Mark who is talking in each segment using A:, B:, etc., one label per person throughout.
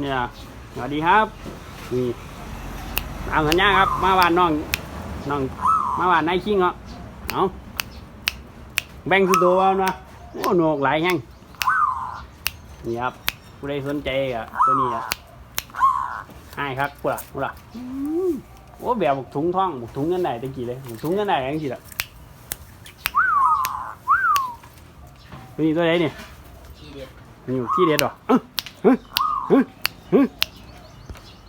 A: เนี่ยสวัสดีครับนี่ตามสัญญาครับ มาบ้านน้องน้อง มาบ้านนายคิงเนาะเอาแบ่งสุดตัวเอาเนาะโอ้โหนกหลายแห้งนี่ครับผู้ใดสนใจอะตัวนี้อะให้ครับพูดละพูดละอืมโอ้แบบบุกถุงท่องบุกถุงเงินไหนตะกี้เลยบุกถุงเงินไหนยังสิละตัวนี้ตัวไหนเนี่ย
B: ทีเด็ด
A: นี่อยู่ที่เด็ดเหรออื้อฮึฮึฮึ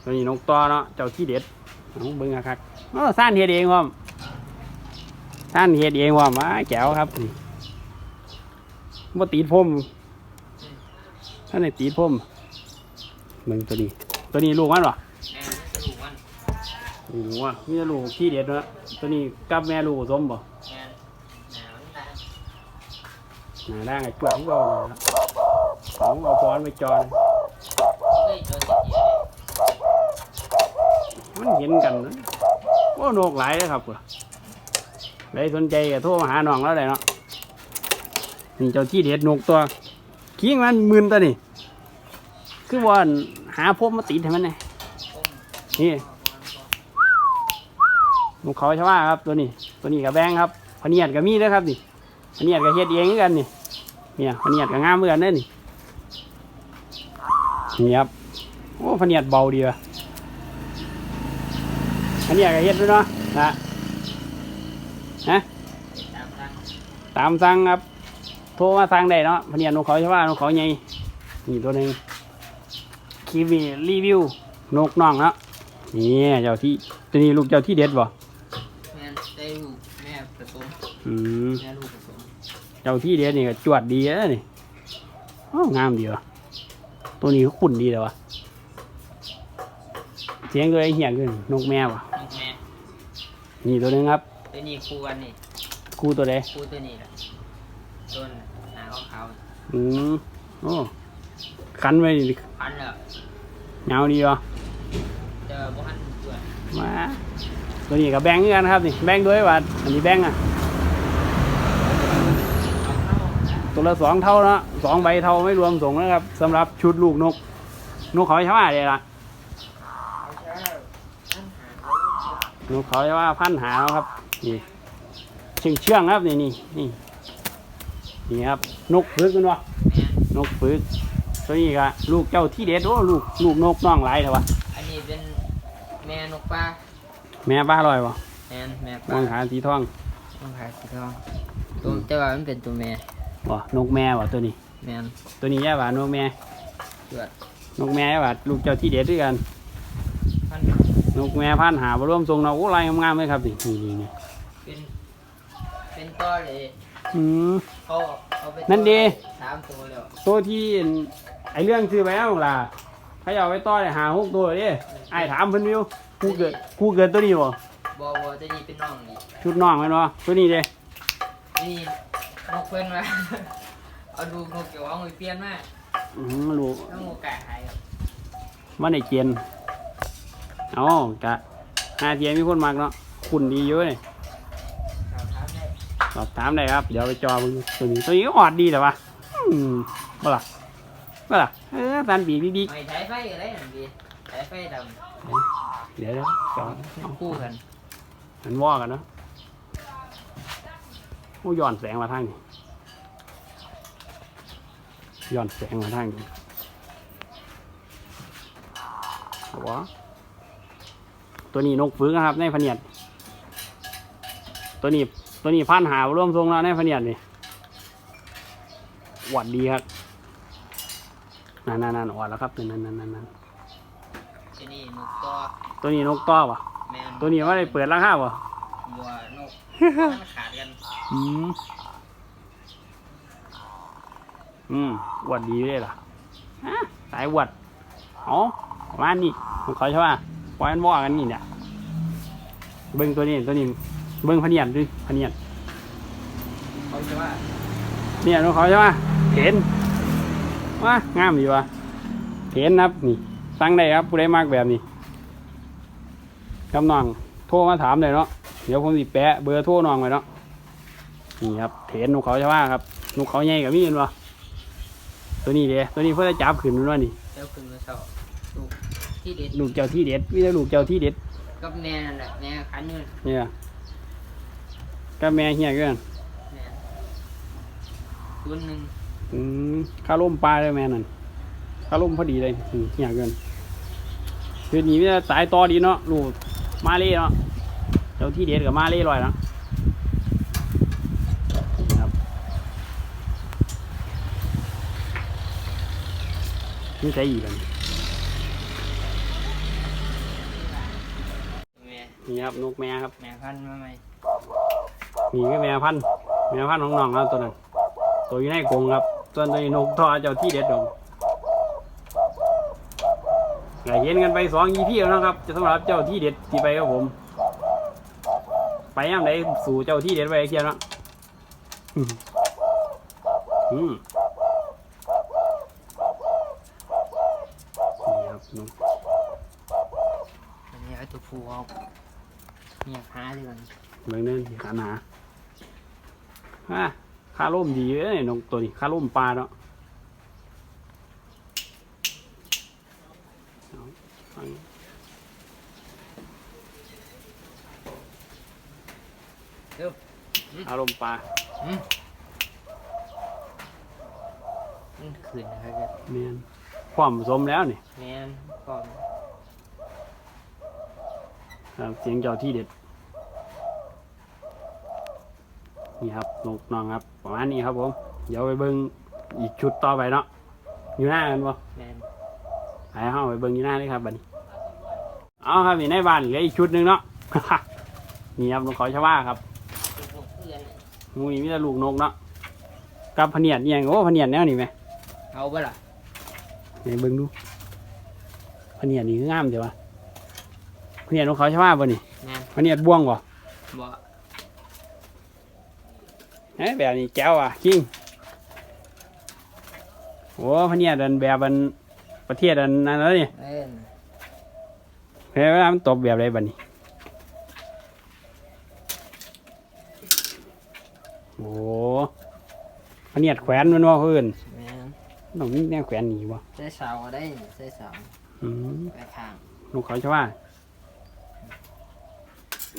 A: ตัวนี้นกตัวเนาะเจ้าที่เด็ดเอาเบิ้งอะครับเออซ่านเฮ็ดเองว่อมซ่านเฮ็ดเองว่อมมาแจ๋วครับนี่บ่ตีดพรมท่านไหนตีดพรมเบิ้งตัวนี้ ตัวนี้ลูกมันเหรอ
B: แม่ไม่สรุปวัน
A: โอ้โหมีแต่ลูกที่เด็ดเนาะตัวนี้กับแม่ลูกผสมบ่
B: แม่หนาวตา
A: หน้าด่างไอ้กวางเราเลยนะเอาเอาป้อนไปจอน
B: เคยเจอสักทีเลย
A: มันเห็นกันนะโอ้นกหลายเลยครับเพื่อใครสนใจก็โทรมาหาน้องแล้วเลยเนาะนี่เจ้าที่เด็ดนกตัวขี้มันหมื่นตัวนี่คือว่าหาพบมาติดให้มันไงนี่นกเขาช่ไหมครับตัวนี้ ตัวนี้กับแบงครับพเนียดกับมีด้วยครับนี่พเนียดกับเฮ็ดเองกันนี่เนี่ยพเนียดกับงามเหมือนกันเด้อนี่นี่ครับโอ้พเนียดเบาดีว่ะ พะเนียดกับเฮ็ดด้วยเนาะนะฮะ
B: ตามทาง
A: ตามสั่งครับ โทรมาสั่งได้เนาะพะเนียดนกเขาใช่ไหมนกเขาใหญ่นี่ตัวหนึ่งคลิปนี้รีวิวนกน้องเนาะนี่เจ้าที่ตัวนี้ลูกเจ้าที่เด็ดบ่
B: แม่ได้ลูกแม่ผสม
A: อืม
B: แม่ลูกผสม
A: เจ้าที่เด็ดนี่ก็จวดดีแล้วนี่อ้าวงามดีวะตัวนี้ก็ขุ่นดีเลยวะเสียงตัวไอ้เหี้ยขึ้นนกแมวะ
B: ลูกแม่
A: นี่ตัวหนึงครับ
B: ตัวนี้คู่กันนี่
A: คู่ตัวใด
B: คู่ตัวนี้แหละต้นหนาขาว
A: อืมโอ้คันไว้ดิ
B: ๆพันแล้ว
A: เงาดีวะ
B: เจอบ้านตัว
A: มาตัวนี้กับแบงค์คือกันครับนี่แบงค์ด้วยวัดอันนี้แบงค์อะ
B: เอาเข้านะ
A: ตัวละสองเท่าเนาะสองใบเท่าไม่รวมส่งนะครับสำหรับชุดลูกนก นกเขาใช่ไหมเดี๋ยวละ
B: เอาเช้าท่านหาไว้
A: นกเขาใช่ว่าพันหาแล้วครับนี่เชื่องเชื่องๆครับนี่นี่นี่นี่ครับ นกฝึกกันวะ
B: แม่
A: นกฝึกตัวนี้ก็ลูกเจ้าที่เด็ดโอ้ลูกลูกนกน้องหลายเถอะวะ
B: อันนี้เป็นแม่นกปลา
A: แม่บ้าลอยวะ
B: แม่นแม่ป
A: ม
B: ลา
A: องหาสีทอง
B: ต้องขายสีทองตัวแต่ว่ามันเป็นตัวแม่
A: วะนกแม่วะตัวนี้
B: แม่น
A: ตัวนี้แย่ว่านกแม่
B: เกิด
A: นกแม่แย่ว่าลูกเจ้าที่เด็ดด้วยกัน
B: พั น
A: นกแม่พันหาบร่วมทรงเราะโอ้ลายงามๆเลยครับนี่นี่นี่นี่
B: เป็นเป็นต้อเลย
A: อืม
B: เขาเอาไป
A: นั่นดี
B: สามตัวแล้ว
A: ตัวที่ไอเรื่องซื้อไปแล้วล่ะเขาจะเอาไปต่อเลยหาหกตัวเลยไอ้ถามเพิ่นวิวกูเกิดกูเกิดตัวนี้บ่
B: บอบอตัวนี้เป็นน้องนี่
A: ชุดน้องแม่นบ่ตัวนี้เด้
B: นี่นกเพื่อนมา เอาดูนกเกี่ยวเอาไปเปลี่ยนมา
A: อืมลูก
B: น้องโอกาสหายครับ
A: มันได้เจียน เอากะหาเจียนมีคนมักเนาะคุณดีเยอะเลย
B: ถามถามได้
A: สอบถามได้ครับ เดี๋ยวไปจอเบิ่งตัวนี้ตัวนี้ก็ออดดีแต่ว่าอืมบ่ล่ะบ่ล่ะเออสันบีบีบี
B: ไม่ใช้ไฟอะไรนั่นดีใช้ไฟด
A: เดี๋ยวเดี๋ยวจอำ
B: คู่กัน
A: มันว่ากันเนาะโอ้ย้อนแสงมาทางนี้ย้อนแสงมาทางนี้เอาวะ ตัวนี้นกฝึกนะครับ ในพะเนียดตัวนี้ตัวนี้พันหาร่วมทรงแล้วในพะเนียดนี่หวัดดีครับนั่นนั่นนั่นหวัดแล้วครับนั่นนั่นนั่นนั่น
B: ที่นี่นกตัว
A: ตัวนี้นกต้อวะ
B: แมน
A: ตัวนี้ว่าได้เปิดราคาวะ
B: บัวนกมันขาดกัน
A: อืมอืมหวัดดีเลยล่ะฮะสายหวัดอ๋อประมาณนี้มันเขาใช่ป่ะ ปล่อยมันว่ากันนี่เนี่ยเบิ้งตัวนี้ตัวนี้ เบิ้งพะเนียดด้วยพะเนียด
B: เขาจะว่า
A: เนี่ยของเขาใช่ป่ะเห็นว่างามอยู่ว่ะเห็นครับนี่สั่งได้ครับผู้ใดมากแบบนี้กำน้องโทรมาถามเลยเนาะเดี๋ยวผมสิแปะเบอร์โทรน้องไว้เนาะนี่ครับเห็นนกเขาใช่ป่ะครับนกเขาใหญ่กับมีเห็นป่ะตัวนี้เด้ตัวนี้เพื่อจะจับขึ้นมันว่านี่
B: เจ้าคุณมาเช่าลูก ที่เด็ด
A: ลูกเจ้าที่เด็ดมีแต่ลูกเจ้าที่เด็ด
B: กับแม่นั่นแหละแม่ขันเงิน
A: เนี่ยก็แม่เฮียเกิน
B: แม่ศูนย์หนึ่ง
A: อืมข้าล่มปลาเลยแม่นั่นข้าล่มพอดีเลยอืมเฮียเกินคือหนีไม่ได้สายต่อดีเนาะลูกมาเล่เนาะเจ้าที่เด็ดกับมาเล่ลอยเนาะนี่ครับนี่ใช่อีกแล้ว นี่
B: แม่
A: นี่ครับนกแม่ครับ
B: แม่พันธุ์มาใหม่
A: มีก็แม่พันธุ์แม่พันธุ์ของน้องครับตัวนั้น ตัวอยู่ในกรงครับส่วนตัวนี้นกทอเจ้าที่เด็ดดองไงเห็นกันไปสองยีพี่แล้วนะครับ จะสำหรับเจ้าที่เด็ดที่ไปครับผม ไปย่ำไหนสู่เจ้าที่เด็ดไปไอ้เคียนเนาะอืมอืมนี่ครับนก
B: อันนี้ไอ้ตัวผู้เอาเนี่ยหา ดีกว่า
A: เบิ่งเนินที่ขันหาฮะค่าร่มดีเอ้ยนกตัวนี้ค่าร่มปลาเนาะเอาฟัง
B: เดี๋ยว
A: ค่าร่มปลา
B: อืมมันขืนนะครับ
A: เมียนความสมแล้วนี่
B: แม่นก่อน
A: ครับเสียงเจ้าที่เด็ด นี่ครับนกน้องครับ ประมาณนี้ครับผม เดี๋ยวไปเบิ่งอีกชุดต่อไปเนาะอยู่หน้ากันบ่
B: แม่น
A: ไปเข้าไปเบิ่งอยู่หน้าเลยครับบัดนี้เอาครับนี่ในบ้านเหลืออีกชุดหนึ่งเนาะ นี่ครับนกเขาชาวาครับ
B: ตัวพวกเพื่อนน่ะ
A: งูนี่มีแต่ลูกนกเนาะกับพะเนียดเนี่ยงโอ้พะเนียดแนวนี่ไหม
B: เอาปะล่ะ
A: ไหนเบิ่งดูพะเนียดนี่คืองามเดี๋ยววะพะเนียดนกเขาชาวาบ่นี่
B: แม่น
A: พะเนียดบ่วงบ่
B: บ่
A: เอ้ย แบบนี้แก้วอะคิงโอ้พะเนียดอันแบบอันประเทศอันนั้นแล้วนี่
B: เอ้น
A: เฮ้ยเวลามันตบแบบไรบัดนี้โอ้พะเนียดแขวนมันว่าเพื่อน
B: แม่น
A: ต้องมีแนวแขวนหนีบ่
B: ใส่เสาก็ได้นี่ใส่เสา
A: อืม
B: ไปข้าง
A: ลูกเขาชว่า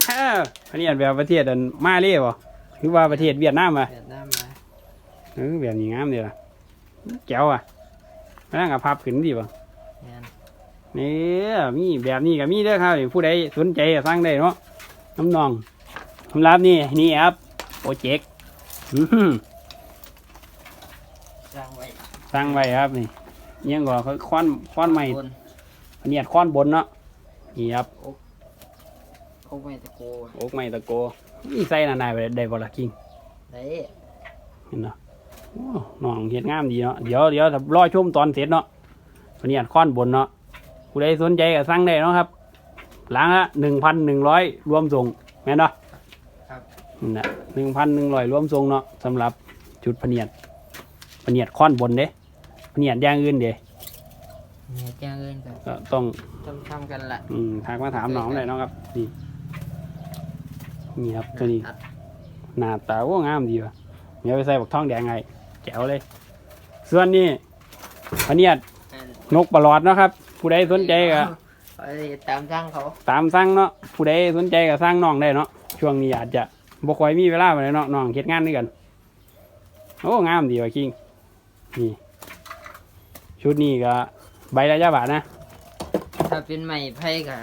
A: เอ้ออันนี้อันแบบประเทศอันมาเลยบ่ หรือว่าประเทศเวียดนามอะ
B: เวียดนามมา
A: เออแบบนี้งามเดียวล่ะแก้วอะมานั่งกับภาพขึ้นดีบ่
B: แม่น
A: นี่มีแบบนี้ก็มีเด้อครับผู้ใดสนใจก็สั่งได้เนาะน้ำนองสำหรับนี่นี่ครับโปรเจกต์อื้อหือ
B: สร้างไว้
A: สั่งไว้ครับนี่เยังก็เขาค้อนค้อนใหม่
B: บน
A: เนียดค้อนบนเนาะนี่ครับ
B: โอ้ไม่ตะโก
A: โอ๊กไม้ตะโก นี่ใส่นานายไปได้บ่ละกิ้ง
B: ได้
A: เห็นเนาะโอ้น้องเห็ดงามดีเนาะเดี๋ยวเดี๋ยวถ้ารอชมตอนเสร็จเนาะวันนี้อัดค้อนบนเนาะผู้ใดสนใจก็สั่งได้เนาะครับหลังละหนึ่งพันหนึ่งร้อยรวมส่งแม่นเนาะ
B: ครับ
A: นั่นนะหนึ่งพันหนึ่งร้อยรวมส่งเนาะสำหรับจุดพะเนียดพะเนียดค้อนบนเด้พะเนียดอย่างอื่นเด้
B: เนี่ยจ้างเงินกัน
A: ก็ต้อง
B: ทำทำกันละ
A: อืมทางมาถามน้องได้เนาะครับนี่ นี่ครับตัวนี้
B: ตัด
A: หน้าตาโอ้งามดีว่ะเดี๋ยวไปใส่บักทองแดงไงแจ๋วเลย ส่วนนี้พะเนียด
B: อัน
A: นกปลอดเนาะครับ ผู้ใดสนใจก็
B: ไปตามจ้างเขา
A: ตามสั่งเนาะผู้ใดสนใจก็สั่งน้องได้เนาะช่วงนี้อาจจะบ่ค่อยมีเวลาไปเลยเนาะน้องเฮ็ดงานด้วยกันโอ้งามดีว่ะคิงนี่ชุดนี้ก็ใบละยาบาทนะ
B: ถ้าเป็นไม้ไผ่ก็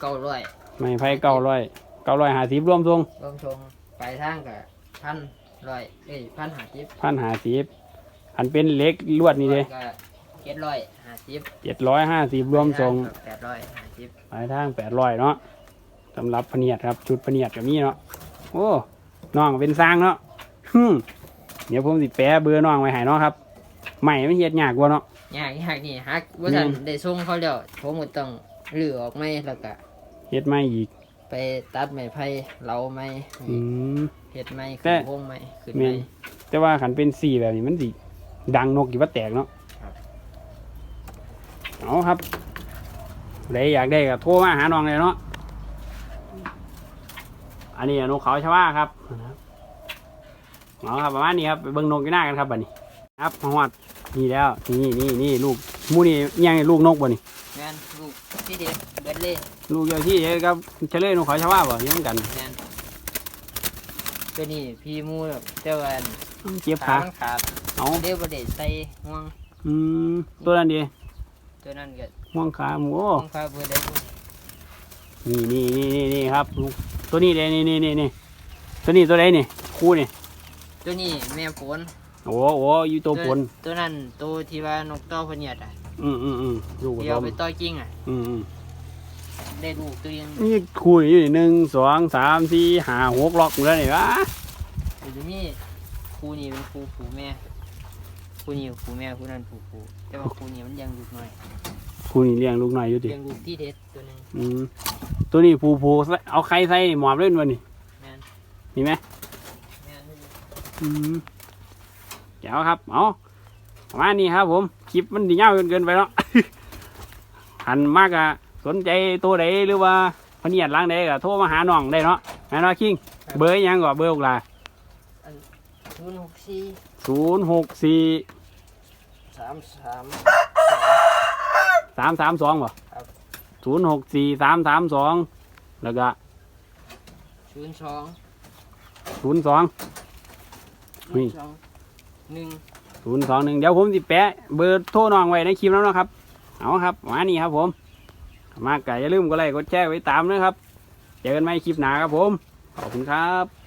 B: เก้าร้อย
A: ไม่ไผเก้าร้อยเก้าร้อยห้าสิบรวมทรง
B: รวมชงไปทางก็พันร้อยเอ้ยพันห้าสิบ
A: พันห้าสิบอันเป็นเหล็กลวดนี่เด้
B: ก็เจ็ดร้อยห้าสิบ
A: เจ็ดร้อยห้าสิบรวมทรง
B: แปดร้อยห้าสิบ
A: ปลายทางแปดร้อยเนาะสำหรับพะเนียดครับ ชุดพะเนียดกับมีเนาะโอ้น้องเป็นสร้างเนาะฮึมเดี๋ยวผมสิแปะเบอร์น้องไว้ให้เนาะครับใหม่ไม่เฮ็ดยากกว่าเนาะ
B: ยากยากนี่ฮักว่าท่าน
A: แม่น
B: ได้ส่งเขาแล้วผมก็ต้องรื้อออกไหมแล้วก็
A: เฮ็ดไม่อีก
B: ไปตัดไม้ไผ่เหลาไม้
A: อืม
B: เห็ดไม้
A: แต่
B: ขึ้นวงไม้ขึ้น
A: แม่
B: ไม้
A: นแต่ว่าขันเป็นสี่แบบนี้มันสิดังนกกี่ว่าแตกเนาะ
B: ครับ
A: เอาครับใครอยากได้ก็โทรมาหาน้องเลยเนาะอันนี้นกเขาชวาครับเอาครับประมาณนี้ครับไปเบิ่งนกกันหน้ากันครับบัดนี้ ครับมาฮอดนี่แล้วนี่นี่นี่ลูกหมูนี่ยังลูกนกบ่นี่
B: แมนลูกที่เด็ดเบ็ดเล่
A: ลูกเดียวที่เอ๊ะกับเฉลยนกเขาชาวาบ่ยังกัน
B: แมนตัวนี้พี่มูแบบเจ้าอัน
A: เจ็บ
B: ขา
A: ขา
B: มันขาด
A: เอา
B: เดี๋ยวประเดี๋ยวใส่ห่วง
A: อืมตัวนั้นดี
B: ตัวนั้นก็
A: ห่วงขาหมู
B: ห่วงขาเบอร์ได้
A: นี่นี่นี่นี่นี่ครับลูกตัวนี้เด้นี่นี่นี่นี่ตัวนี้ตัวใดนี่คู่นี่
B: ตัวนี้แม่ฝน
A: โอ้โหอยู่ตัวปน
B: ตัวนั้นตัวที่ว่านกเต้าพะเนียดอะ
A: อืมอืมอืมลูกผ
B: เดี๋ย
A: ส
B: ว
A: ม
B: ไปต่อยจริงอะ
A: อืมอืม
B: ได้ลูกตัวยัง
A: นี่คู่นี่อยู่นี่หนึ่งสองสามสี่ห้าหกล็อกหมดแล้วนี่วะ
B: เดี๋ยวนี้ครูนี่เป็นครูผูแม่ครูนี่ครูแม่ครูนั้นผูผูแต่ว่าครูนี่มันยังลูกน้อย
A: คู่นี่เลี้ยงลูกน้อยอยู่ดิ
B: ยังลูกที่เด็ดตัวหนึง
A: อืมตัวนี้ผูผูเอาไข่ใส่หมอบเล่นวะนี่
B: แม่น
A: มีไหม
B: แม่น
A: อืมเดี๋ยวครับเอาประมาณนี้ครับผมคลิปมันดีเงาวเกินเกินไปแล้ว หันมากอะ สนใจตัวใดหรือว่าพะเนียดล้างใดก็โทรมาหาน้องได้เนาะแม่นว่าคิง เบอร์อิหยังก็เบอร์หกลา
B: ศูนย์หกสี่
A: ศูนย์หกสี่
B: สามสาม
A: สามสามสองบ่
B: ครับ
A: ศูนย์หกสี่สามสามสองแล้วก็
B: ศูนย์สอง
A: ศูนย์สองนี่
B: ศูนย์สองหนึ่ง
A: ศูนย์สองหนึ่งเดี๋ยวผมสิแปะเบอร์โทรน้องไว้ในคลิปแล้วเนาะครับ เอาครับมานี่ครับผม มากไก่อย่าลืมกดไลค์กดแชร์ไว้ตามนะครับ เจอกันใหม่คลิปหน้าครับผม ขอบคุณครับ